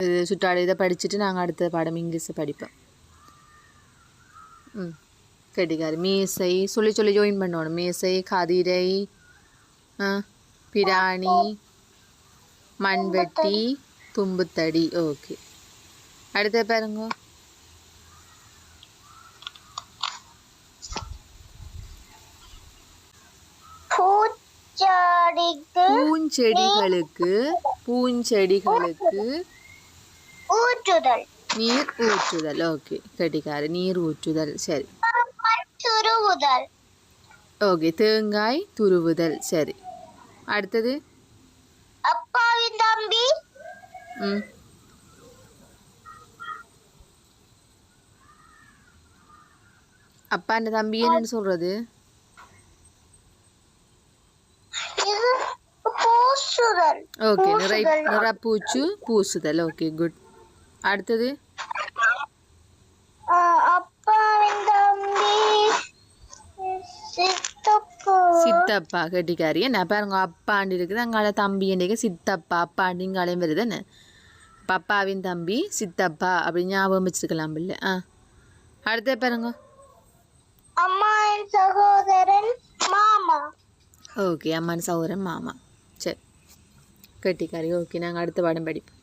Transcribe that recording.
இது சுற்றாடல் இதை படிச்சுட்டு நாங்கள் அடுத்த பாடம் இங்கிலீஷை படிப்போம். ம். கெட்டிக்காரு. மீசை சொல்லி சொல்லி ஜாயின் பண்ணணும். மீசை கதிரை பிராணி மண்வெட்டி தும்புத்தடி. ஓகே. அடுத்த பாருங்க. பூஞ்செடிகளுக்கு பூஞ்செடிகளுக்கு ஊற்றுதல். நீர் ஊற்றுதல். ஓகே கெட்டிக்காரு நீர் ஊற்றுதல். சரி. துருவுதல். ஓகே தேங்காய் துருவுதல். சரி. அடுத்தது? அப்பாவின் தம்பி. ம். அப்பாண்ட தம்பி என்னன்னு சொல்றது? ஓகே நிறை நிறப்பூச்சு பூசுதல். ஓகே குட் அடுத்தது? ஆ, அப்பாவின் தம்பி சித்தப்பு. கெட்டிக்காரி என்ன பாருங்க அப்பாண்டு இருக்குது. அங்கால தம்பி என்னைக்கு சித்தப்பா அப்பாண்டு இங்காலையும் வருது. என்ன? அப்ப அப்பாவின் தம்பி சித்தப்பா அப்படின்னு ஞாபகம் வச்சிருக்கலாம் இல்லை ஆ. அடுத்த பாருங்க. அம்மாவின் சகோதரன் மாமா. ஓகே அம்மான் சௌரன் மாமா. சரி. கெட்டிக்காரி ஓகே. நாங்கள் அடுத்த பாடம் படிப்போம்.